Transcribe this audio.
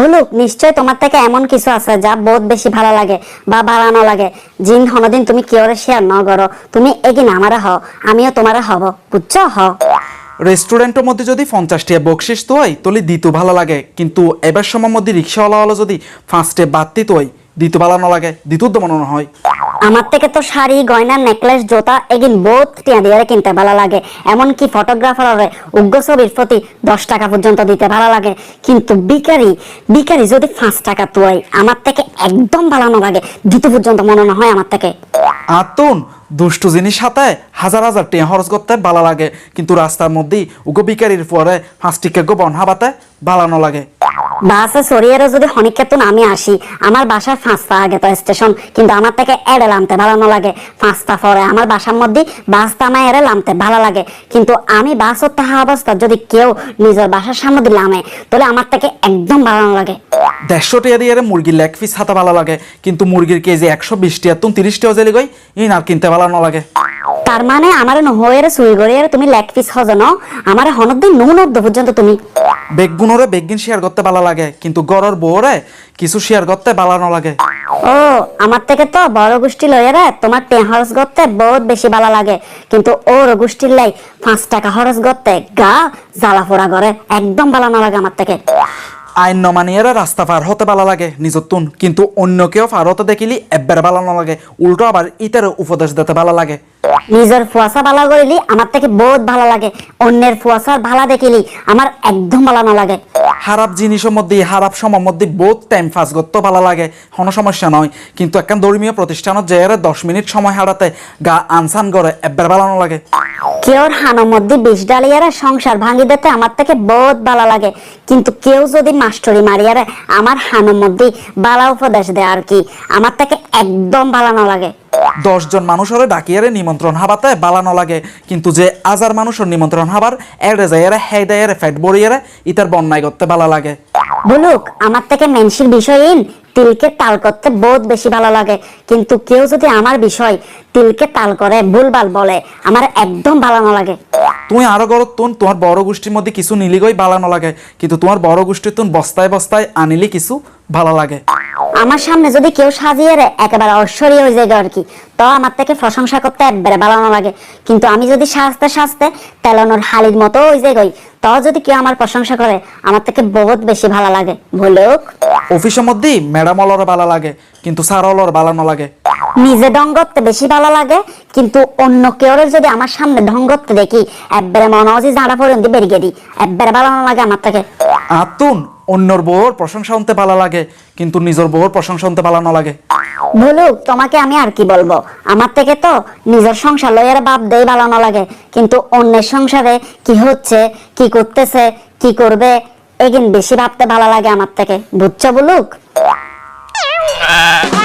বলুক, নিশ্চয় তোমার থেকে এমন কিছু আছে যা বহুত বেশি ভালো লাগে বা ভালো লাগে। জিন, হনদিন, তুমি কিওরে শেয়ার ন করো তুমি এগিন আমারে হও, আমিও তোমারে হব। বুঝছ? হ। রেস্টুরেন্টের মধ্যে যদি পঞ্চাশটিয়া বকশিস তো হয় তাহলে দিত ভালো লাগে। কিন্তু এবার সময় মধ্যে রিক্সাওয়ালা যদি ফার্স্টে বাদ দিত হয় দিতে ভালো না লাগে দিতেও তো মনে হয়। আমার থেকে তো শাড়ি গয়না নেকলেস জোতা এগিন বহুত টিয়া দিয়ে কিনতে ভালো লাগে। এমনকি ফটোগ্রাফারের উগ্র ছবির প্রতি দশ টাকা পর্যন্ত দিতে ভালো লাগে। কিন্তু বিকারি বিকারি যদি পাঁচ টাকা তুই আমার থেকে একদম ভালো না লাগে। দিতে পর্যন্ত মনে না হয় আমার থেকে। আতুন দুষ্টু জিনিস হাতে হাজার হাজার টিয়া খরচ করতে ভালো লাগে। কিন্তু রাস্তার মধ্যেই উগো বিকারির পরে হাঁসটিকে গো বনহাবাতে ভালো না লাগে। বাসে সরিয়েরও যদি হনিকেতন আমি আসি, আমার বাসার পাঁচটা আগে তো স্টেশন কিন্তু আমার থেকে এড়ে লামতে ভালো না লাগে পাঁচটা পরে আমার বাসার মধ্যে বাস তামায় এড়ে লামতে ভালো লাগে। কিন্তু আমি বাসত থাকা অবস্থা যদি কেউ নিজের বাসার সামনে লামে তাহলে আমার থেকে একদম ভালো না লাগে দেড়শো টিয়া দিয়ে মুরগির লেগ পিস হাতে ভালো লাগে, কিন্তু মুরগির কেজি একশো বিশ টিয়া তুন তিরিশ টিয়া জেলি গই ইন আর কিনতে ভালো না লাগে তার মানে আমার নহয়ের সুই গড়িয়ে তুমি লেগ পিস হজন আমার হনদিন নুন অব্দ পর্যন্ত তুমি। বেগগুনোরে বেগিন শেয়ার করতে ভালো লাগে কিন্তু গরর বউরে কিছু শেয়ার করতে ভালো না লাগে। ও আমার থেকে তো বড় গোষ্ঠী লইয়ারে তোমার টেন খরচ করতে বহুত বেশি ভালো লাগে। কিন্তু ওর গোষ্ঠীর লাই পাঁচ টাকা খরচ করতে গা জ্বালা ফোড়া করে একদম ভালো না লাগে আমার থেকে। আইন নমানিয়ারা রাস্তা পার হতে ভালো লাগে নিজের তুন। কিন্তু অন্য কেউ পার হতে দেখিলি এব্বার ভালো না লাগে উল্টো আবার ইতার উপদেশ দিতে ভালো লাগে। নিজের ফুয়াশা ভালো করিলি আমার থেকে বহুত ভালো লাগে। অন্যের ফুয়াশার ভালো দেখিলি আমার একদম ভালো না লাগে খারাপ জিনিসের মধ্যে খারাপ সময়ের মধ্যে বহুত টাইম পাস করতে ভালো লাগে। কোনো সমস্যা নয় কিন্তু একটা ধর্মীয় প্রতিষ্ঠানত যে দশ মিনিট সময় হারাতে গা আনসান করে এব্বার ভালো না লাগে কেউর হানোর মধ্যে বিষ ডালিয়ারে সংসার ভাঙি দিতে আমার থেকে বহুত ভালো লাগে। কিন্তু কেউ যদি মাস্টরি মারিয়ারে আমার হানোর মধ্যে বালা উপদেশ দেয় আর কি আমার থেকে একদম ভালো না লাগে। দশজন মানুষের ডাকিয়ারে নিমন্ত্রণ হাবাতে বালানো লাগে। কিন্তু যে হাজার মানুষের নিমন্ত্রণ হাবার এড়ে যাইয়ারে হেই দেয়ারে ফ্যাট বড়িয়ারে ইতার বন্যায় করতে ভালো লাগে। বলুক আমার থেকে মেনসির বিষয়হীন তিলকে তাল করতে বহুত বেশি ভালো লাগে। কিন্তু কেউ যদি আমার বিষয় তিলকে তাল করে ভুলভাল বলে আমার একদম ভালো না লাগে। তুমি আরও গরত তুন তোমার বড় গোষ্ঠীর মধ্যে কিছু নিলিগই বালানো লাগে। কিন্তু তোমার বড় গোষ্ঠীর তুন বস্তায় বস্তায় আনিলি কিছু ভালো লাগে। আমার সামনে যদি কেউ সাজিয়ে রে একেবারে ঐশ্বরী হয়ে যায় আর কি। তো আমার থেকে প্রশংসা করতে একবারে ভালো না লাগে। কিন্তু আমি যদি সাজতে সাজতে তেলানোর হালির মতো হয়ে যায় গই তো যদি কেউ আমার প্রশংসা করে আমার থেকে বহুত বেশি ভালো লাগে। বলুক অফিসের মধ্যেই ম্যাডাম অলর ভালো লাগে কিন্তু স্যার অলর বালানো লাগে। নিজে ঢং করতে বেশি ভালো লাগে কিন্তু অন্য কেউ যদি আমার সামনে ঢং করতে দেখি একবারে মনে হয় যে জাঁড়া পর্যন্ত বেরিয়ে দিই একবারে ভালো লাগে আমার থেকে। আতুন অন্যর বউর প্রশংসা শুনতে ভালো লাগে কিন্তু নিজের বউর প্রশংসা শুনতে ভালো না লাগে। ভুলু, তোমাকে আমি আর কি বলব? আমার থেকে তো নিজের সংসার লইয়ার বাপ দেই ভালো না লাগে, কিন্তু অন্যের সংসারে কি হচ্ছে, কি করতেছে, কি করবে, এগিন বেশি ভাবতে ভালো লাগে আমার থেকে। বুঝছ, বলুক? হ্যাঁ।